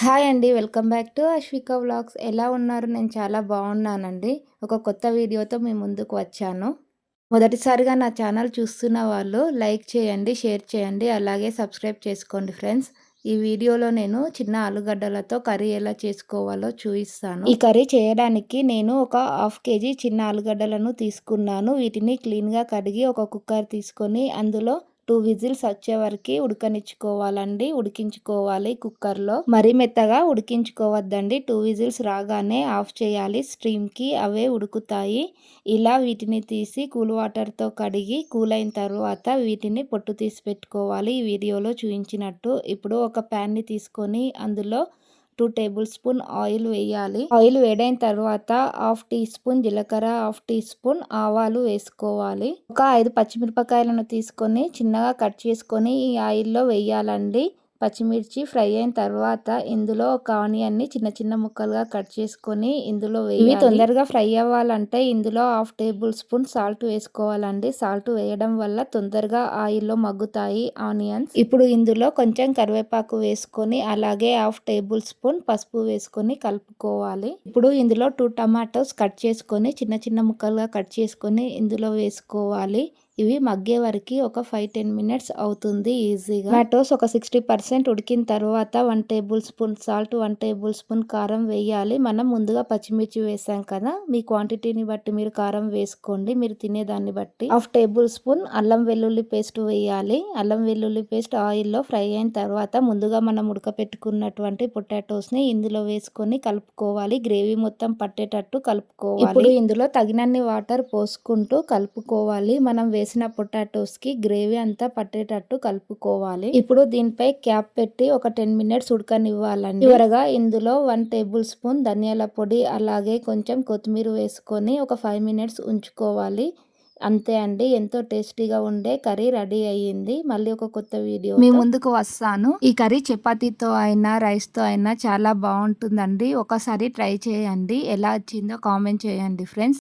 Hi అండి welcome back to Ashwika vlogs. ఎలా ఉన్నారు? నేను చాలా బాగున్నానండి. ఒక కొత్త వీడియోతో మీ ముందుకు వచ్చాను. మొదటిసారిగా నా ఛానల్ చూస్తున్న వాళ్ళు లైక్ చేయండి షేర్ చేయండి అలాగే సబ్స్క్రైబ్ చేసుకోండి ఫ్రెండ్స్. ఈ వీడియోలో నేను చిన్న ఆలుగడ్డలతో కర్రీ ఎలా చేసుకోవాలో చూపిస్తాను. ఈ కర్రీ చేయడానికి నేను ఒక హాఫ్ కేజీ చిన్న ఆలుగడ్డలను తీసుకున్నాను. వీటిని క్లీన్గా కడిగి ఒక కుక్కర్ తీసుకొని అందులో టూ విజిల్స్ వచ్చే వరకు ఉడకనిచ్చుకోవాలండి. ఉడికించుకోవాలి కుక్కర్లో. మరీ మెత్తగా ఉడికించుకోవద్దండి. టూ విజిల్స్ రాగానే ఆఫ్ చేయాలి. స్ట్రీమ్కి అవే ఉడుకుతాయి. ఇలా వీటిని తీసి కూల్ వాటర్తో కడిగి కూల్ అయిన తర్వాత వీటిని పొట్టు తీసి పెట్టుకోవాలి. ఈ వీడియోలో చూపించినట్టు ఇప్పుడు ఒక ప్యాన్ని తీసుకొని అందులో టూ టేబుల్ స్పూన్ ఆయిల్ వేయాలి. ఆయిల్ వేడైన తర్వాత హాఫ్ టీ స్పూన్ జీలకర్ర హాఫ్ టీ స్పూన్ ఆవాలు వేసుకోవాలి. ఒక ఐదు పచ్చిమిరపకాయలను తీసుకొని చిన్నగా కట్ చేసుకొని ఈ ఆయిల్లో వేయాలండి. పచ్చిమిర్చి ఫ్రై అయిన తర్వాత ఇందులో ఒక ఆనియన్ని చిన్న చిన్న ముక్కలుగా కట్ చేసుకొని ఇందులో వేయాలి. తొందరగా ఫ్రై అవ్వాలంటే ఇందులో హాఫ్ టేబుల్ స్పూన్ సాల్ట్ వేసుకోవాలండి. సాల్ట్ వేయడం వల్ల తొందరగా ఆయిల్లో మగ్గుతాయి ఆనియన్స్. ఇప్పుడు ఇందులో కొంచెం కరివేపాకు వేసుకొని అలాగే హాఫ్ టేబుల్ స్పూన్ పసుపు వేసుకొని కలుపుకోవాలి. ఇప్పుడు ఇందులో టూ టమాటోస్ కట్ చేసుకొని చిన్న చిన్న ముక్కలుగా కట్ చేసుకొని ఇందులో వేసుకోవాలి. ఇవి మగ్గే వరకు ఒక ఫైవ్ టెన్ మినిట్స్ అవుతుంది ఈజీగా. టమాటోస్ ఒక సిక్స్టీ పర్సెంట్ ఉడికిన తర్వాత one tablespoon salt one tablespoon కారం వేయాలి. మనం ముందుగా పచ్చిమిర్చి వేసాం కదా మీ క్వాంటిటీని బట్టి మీరు కారం వేసుకోండి. మీరు తినేదాన్ని బట్టి హాఫ్ టేబుల్ స్పూన్ అల్లం వెల్లుల్లి పేస్ట్ వేయాలి. అల్లం వెల్లుల్లి పేస్ట్ ఆయిల్లో ఫ్రై అయిన తర్వాత ముందుగా మనం ఉడకపెట్టుకున్నటువంటి పొటాటోస్ని ఇందులో వేసుకొని కలుపుకోవాలి. గ్రేవీ మొత్తం పట్టేటట్టు కలుపుకోవాలి. ఇప్పుడు ఇందులో తగినన్ని వాటర్ పోసుకుంటూ కలుపుకోవాలి. మనం చేసిన పొటాటోస్కి గ్రేవీ అంతా పట్టేటట్టు కలుపుకోవాలి. ఇప్పుడు దీనిపై క్యాప్ పెట్టి ఒక టెన్ మినిట్స్ ఉడకనివ్వాలండి. చివరగా ఇందులో వన్ టేబుల్ స్పూన్ ధనియాల పొడి అలాగే కొంచెం కొత్తిమీర వేసుకొని ఒక ఫైవ్ మినిట్స్ ఉంచుకోవాలి. అంతే అండి. ఎంతో టేస్టీగా ఉండే కర్రీ రెడీ అయ్యింది. మళ్ళీ ఒక కొత్త వీడియో మీ ముందుకు వస్తాను. ఈ కర్రీ చపాతీతో అయినా రైస్తో అయినా చాలా బాగుంటుందండి. ఒకసారి ట్రై చేయండి. ఎలా వచ్చిందో కామెంట్ చేయండి ఫ్రెండ్స్.